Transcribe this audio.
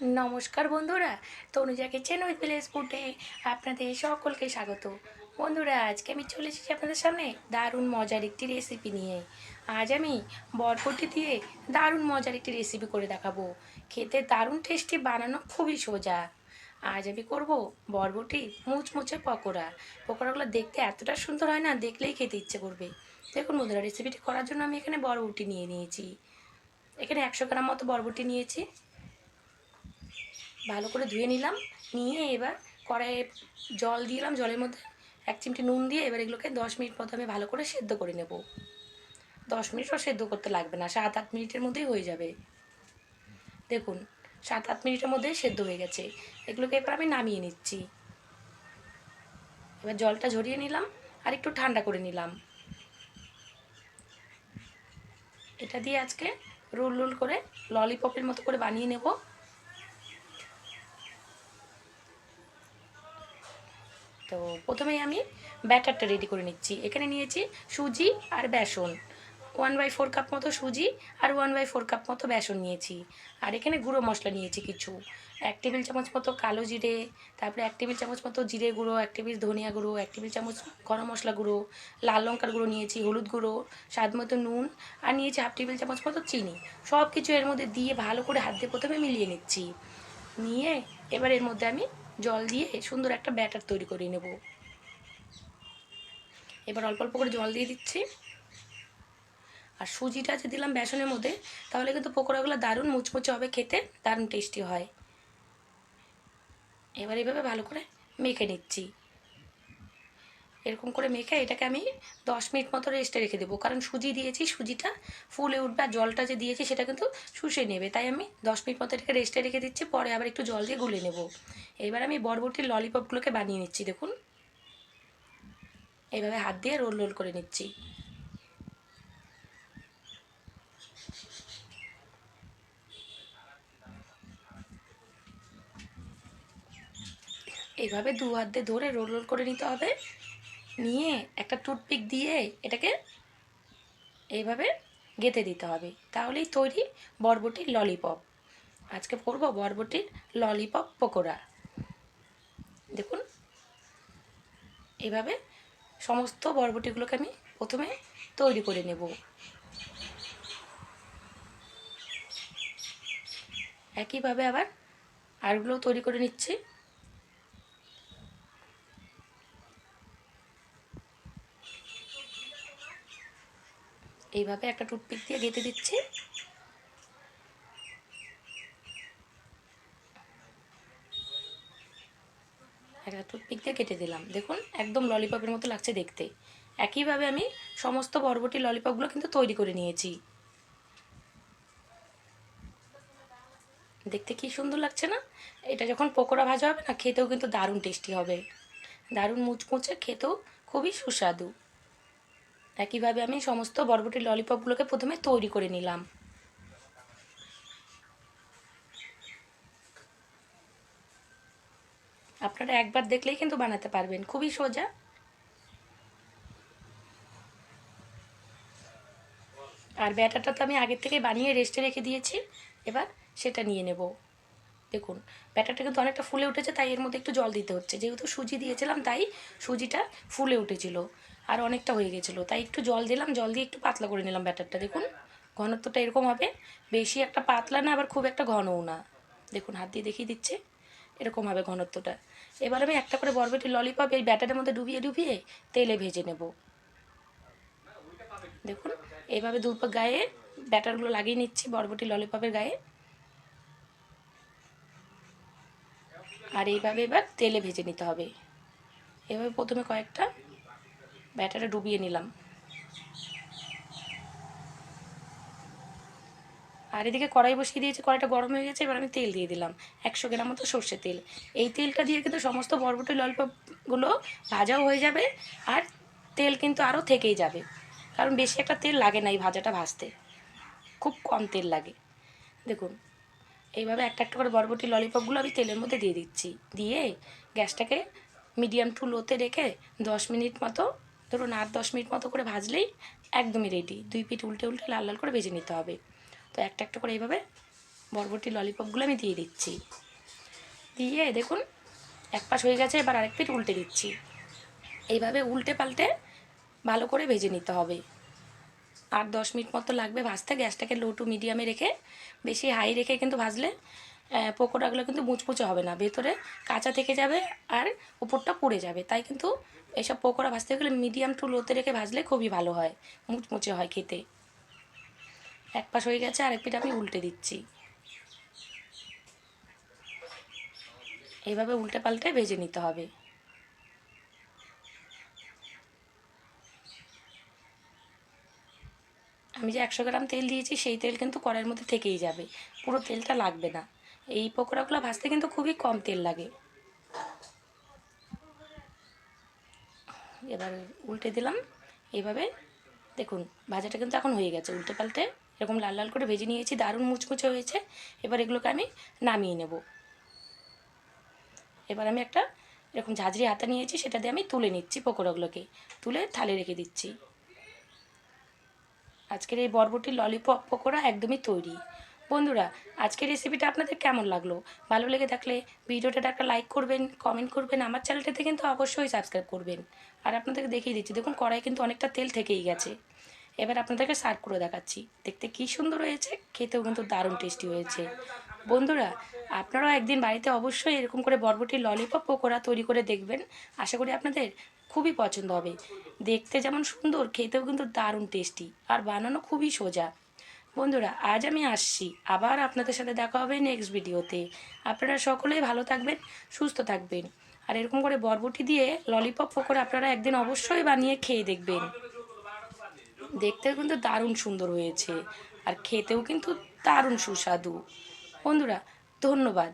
নমস্কার বন্ধুরা, Tanuja kitchen with village ফুডে আপনাদের সকলকে স্বাগত। বন্ধুরা, আজকে আমি চলে এসেছি আপনাদের সামনে দারুণ মজার একটি রেসিপি নিয়ে। আজ আমি বরবটি দিয়ে দারুণ মজার একটি রেসিপি করে দেখাবো। খেতে দারুণ টেস্টি বানানো খুবই সোজা। আজ আমি করব বরবটি মুচমুচে পকোড়া। পকোড়াগুলো দেখতে এতটা সুন্দর হয় না, দেখলেই খেতে ইচ্ছে করবে। দেখুন বন্ধুরা রেসিপিটি করার জন্য আমি এখানে বরবটি নিয়ে নিয়েছি। এখানে একশো গ্রাম মতো বরবটি নিয়েছি। ভালো করে ধুয়ে নিলাম। নিয়ে এবার কড়াইয়ে জল দিলাম, জলের মধ্যে এক চিমটি নুন দিয়ে এবার এগুলোকে দশ মিনিট আমি ভালো করে সেদ্ধ করে নেব। দশ মিনিটও সেদ্ধ করতে লাগবে না, সাত আট মিনিটের মধ্যেই হয়ে যাবে। দেখুন, সাত আট মিনিটের মধ্যেই সেদ্ধ হয়ে গেছে। এগুলোকে এবার আমি নামিয়ে নিচ্ছি। এবার জলটা ঝরিয়ে নিলাম আর একটু ঠান্ডা করে নিলাম। এটা দিয়ে আজকে রোল রোল করে ললিপপের মতো করে বানিয়ে নেব। তো প্রথমেই আমি ব্যাটারটা রেডি করে নিচ্ছি। এখানে নিয়েছি সুজি আর বেসন। ওয়ান বাই ফোর কাপ মতো সুজি আর ওয়ান বাই ফোর কাপ মতো বেসন নিয়েছি। আর এখানে গুঁড়ো মশলা নিয়েছি কিছু। এক টেবিল চামচ মতো কালো জিরে, তারপরে এক টেবিল চামচ মতো জিরে গুঁড়ো, এক টেবিল ধনিয়া গুঁড়ো, এক টেবিল চামচ গরম মশলা গুঁড়ো, লাল লঙ্কার গুঁড়ো নিয়েছি, হলুদ গুঁড়ো, স্বাদ মতো নুন, আর নিয়েছি হাফ টেবিল চামচ মতো চিনি। সব কিছু এর মধ্যে দিয়ে ভালো করে হাত দিয়ে প্রথমে মিলিয়ে নিচ্ছি। নিয়ে এবার এর মধ্যে আমি জল দিয়ে সুন্দর একটা ব্যাটার তৈরি করে নেব। এবার অল্প অল্প করে জল দিয়ে দিচ্ছি। আর সুজিটা যে দিলাম বেসনের মধ্যে, তাহলে কিন্তু পকোড়াগুলো দারুণ মুচমুচে হবে, খেতে দারুণ টেস্টি হয়। এবার এভাবে ভালো করে মেখে নিচ্ছি। এরকম করে মেখে এটাকে আমি দশ মিনিট মতো রেস্টে রেখে দেবো। কারণ সুজি দিয়েছি, সুজিটা ফুলে উঠবে আর জলটা যে দিয়েছি সেটা কিন্তু শুষে নেবে। তাই আমি দশ মিনিট মতো এটাকে রেস্টে রেখে দিচ্ছি, পরে আবার একটু জল দিয়ে গুলে নেব। এবার আমি বরবটির ললিপপগুলোকে বানিয়ে নিচ্ছি, দেখুন। এইভাবে হাত দিয়ে রোল রোল করে নিচ্ছি। এইভাবে দু হাত দিয়ে ধরে রোল রোল করে নিতে হবে। নিয়ে একটা টুথপিক দিয়ে এটাকে এইভাবে গেঁথে দিতে হবে। তাহলেই তৈরি বরবটির ললিপপ আজকে করব বরবটির ললিপপ পকোড়া। দেখুন এইভাবে সমস্ত বরবটিগুলোকে আমি প্রথমে তৈরি করে নেব। একইভাবে আবার আরগুলোও তৈরি করে নিচ্ছি। এইভাবে একটা টুথপিক দিয়ে গেঁথে দিচ্ছি। একটা টুথপিক দিয়ে কেটে দিলাম। দেখুন, একদম ললিপপের মতো লাগছে দেখতে। একইভাবে আমি সমস্ত বরবটি ললিপপগুলো কিন্তু তৈরি করে নিয়েছি। দেখতে কি সুন্দর লাগছে না? এটা যখন পকোড়া ভাজা হবে না, খেতেও কিন্তু দারুণ টেস্টি হবে। দারুণ মুচমুচে, খেতেও খুবই সুস্বাদু। একইভাবে আমি সমস্ত বরবটির ললিপপগুলোকে প্রথমে তৈরি করে নিলাম। আপনারা একবার দেখলেই কিন্তু বানাতে পারবেন, খুবই সোজা। আর ব্যাটারটা তো আমি আগের থেকে বানিয়ে রেস্টে রেখে দিয়েছি, এবার সেটা নিয়ে নেব। দেখুন, ব্যাটারটা কিন্তু অনেকটা ফুলে উঠেছে, তাই এর মধ্যে একটু জল দিতে হচ্ছে। যেহেতু সুজি দিয়েছিলাম, তাই সুজিটা ফুলে উঠেছিল আর অনেকটা হয়ে গেছিল। তাই একটু জল দিলাম, জল দিয়ে একটু পাতলা করে নিলাম ব্যাটারটা। দেখুন, ঘনত্বটা এরকম হবে, বেশি একটা পাতলা না, আবার খুব একটা ঘনও না। দেখুন, হাত দিয়ে দেখিয়ে দিচ্ছে, এরকম হবে ঘনত্বটা। এবার আমি একটা করে বরবটি ললিপপ এই ব্যাটারের মধ্যে ডুবিয়ে ডুবিয়ে তেলে ভেজে নেব। দেখুন এইভাবে দু গায়ে ব্যাটারগুলো লাগিয়ে নিচ্ছি বরবটি ললিপপের গায়ে। আর এইভাবে এবার তেলে ভেজে নিতে হবে। এভাবে প্রথমে কয়েকটা ব্যাটারে ডুবিয়ে নিলাম। আর এদিকে কড়াই বসিয়ে দিয়েছি, কড়াইটা গরম হয়ে গেছে, এবার আমি তেল দিয়ে দিলাম। একশো গ্রাম মতো সর্ষের তেল। এই তেলটা দিয়ে কিন্তু সমস্ত বরবটি, ললিপপগুলো ভাজাও হয়ে যাবে আর তেল কিন্তু আরও থেকেই যাবে। কারণ বেশি একটা তেল লাগে না এই ভাজাটা ভাজতে। খুব কম তেল লাগে। দেখুন এইভাবে একটা একটা করে বরবটি ললিপপগুলো আমি তেলের মধ্যে দিয়ে দিচ্ছি। দিয়ে গ্যাসটাকে মিডিয়াম টু লোতে রেখে দশ মিনিট মতো, ধরুন আট দশ মিনিট মতো করে ভাজলেই একদমই রেডি দুই পিঠ উল্টে উল্টে লাল লাল করে ভেজে নিতে হবে। তো একটা একটা করে এইভাবে বরবটি ললিপপগুলো আমি দিয়ে দিচ্ছি। দিয়ে দেখুন, এক পাশ হয়ে গেছে, এবার আরেক পিঠ উল্টে দিচ্ছি। এইভাবে উল্টে পাল্টে ভালো করে ভেজে নিতে হবে। আর দশ মিনিট মতো লাগবে ভাজতে। গ্যাসটাকে লো টু মিডিয়ামে রেখে, বেশি হাই রেখে কিন্তু ভাজলে পকোড়াগুলো কিন্তু মুচমুচে হবে না। ভেতরে কাঁচা থেকে যাবে আর উপরটা পুড়ে যাবে। তাই কিন্তু এইসব পকোড়া ভাজতে গেলে মিডিয়াম টু লোতে রেখে ভাজলে খুবই ভালো হয়, মুচমুচে হয় খেতে। এক পাশ হয়ে গেছে, আরেক পিঠ আমি উল্টে দিচ্ছি। এইভাবে উল্টে পাল্টে ভেজে নিতে হবে। আমি যে একশো গ্রাম তেল দিয়েছি, সেই তেল কিন্তু কড়াইয়ের মধ্যে থেকেই যাবে। পুরো তেলটা লাগবে না। এই পকোড়াগুলো ভাজতে কিন্তু খুবই কম তেল লাগে। এবার উল্টে দিলাম। এইভাবে দেখুন, ভাজাটা কিন্তু এখন হয়ে গেছে। উল্টে পাল্টে এরকম লাল লাল করে ভেজে নিয়েছি, দারুণ মুচমুচে হয়েছে। এবার এগুলোকে আমি নামিয়ে নেব। এবার আমি একটা এরকম ঝাঁঝরি হাতা নিয়েছি, সেটা দিয়ে আমি তুলে নিচ্ছি পকোড়াগুলোকে। তুলে থালে রেখে দিচ্ছি। আজকের এই বরবটির ললিপপ পকোড়া একদমই তৈরি। বন্ধুরা, আজকের রেসিপিটা আপনাদের কেমন লাগল? ভালো লেগে থাকলে ভিডিওটা একটা লাইক করবেন কমেন্ট করবেন, আমার চ্যানেলটাতে কিন্তু অবশ্যই সাবস্ক্রাইব করবেন। আর আপনাদেরকে দেখিয়ে দিচ্ছি, দেখুন কড়াই কিন্তু অনেকটা তেল থেকেই গেছে। এবার আপনাদেরকে সার্ভ করে দেখাচ্ছি। দেখতে কী সুন্দর হয়েছে, খেতেও কিন্তু দারুণ টেস্টি হয়েছে। বন্ধুরা, আপনারাও একদিন বাড়িতে অবশ্যই এরকম করে বরবটির ললিপপ পকোড়া তৈরি করে দেখবেন। আশা করি আপনাদের খুবই পছন্দ হবে। দেখতে যেমন সুন্দর, খেতেও কিন্তু দারুণ টেস্টি আর বানানো খুবই সোজা। বন্ধুরা, আজ আমি আসছি। আবার আপনাদের সাথে দেখা হবে নেক্সট ভিডিওতে আপনারা সকলেই ভালো থাকবেন, সুস্থ থাকবেন। আর এরকম করে বরবটি দিয়ে ললিপপ পকোড়া আপনারা একদিন অবশ্যই বানিয়ে খেয়ে দেখবেন। দেখতেও কিন্তু দারুণ সুন্দর হয়েছে। আর খেতেও কিন্তু দারুণ সুস্বাদু। বন্ধুরা, ধন্যবাদ।